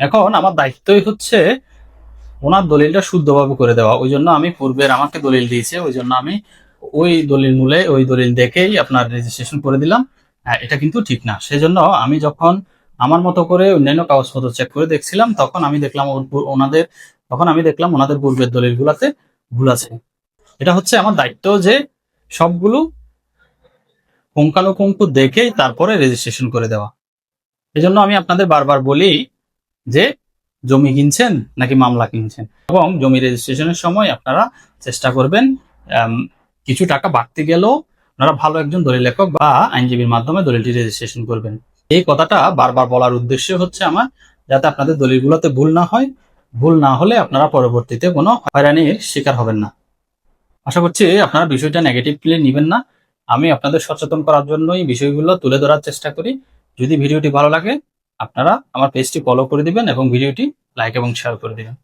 এখন আমার দায়িত্বই হচ্ছে ওনার দলিলটা শুদ্ধভাবে করে দেওয়া। ওই জন্য আমি পূর্বের আমাকে দলিল দিয়েছে ওই জন্য আমি ওই দলিল মূলে ওই দলিল দেখেই আপনার রেজিস্ট্রেশন করে দিলাম। হ্যাঁ, এটা কিন্তু ঠিক না। সেজন্য আমি যখন আমার মতো করে অন্যান্য কাগজপত্র চেক করে দেখছিলাম তখন আমি দেখলাম ওনাদের তখন আমি দেখলাম ওনাদের পূর্বের দলিলগুলাতে ভুল আছে। এটা হচ্ছে আমার দায়িত্ব যে সবগুলো পুঙ্খানুপুঙ্খ দেখেই তারপরে রেজিস্ট্রেশন করে দেওয়া। এই জন্য আমি আপনাদের বারবার বলি যে জমি কিনছেন নাকি মামলা কিনছেন। এবং জমি রেজিস্ট্রেশনের সময় আপনারা চেষ্টা করবেন কিছু টাকা বাড়তে গেলেও আপনারা ভালো একজন দলিল লেখক বা আইনজীবীর মাধ্যমে দলিলটি রেজিস্ট্রেশন করবেন। এই কথাটা বারবার বলার উদ্দেশ্য হচ্ছে আমার, যাতে আপনাদের দলিলগুলোতে ভুল না হয়। ভুল না হলে আপনারা পরবর্তীতে কোনো হয়রানির শিকার হবেন না। আশা করছি আপনারা বিষয়টা নেগেটিভলি নেবেন না। আমি আপনাদের সচেতন করার জন্যই বিষয়গুলো তুলে ধরার চেষ্টা করি। যদি ভিডিওটি ভালো লাগে আপনারা আমার পেজটি ফলো করে দিবেন এবং ভিডিওটি লাইক এবং শেয়ার করে দিবেন।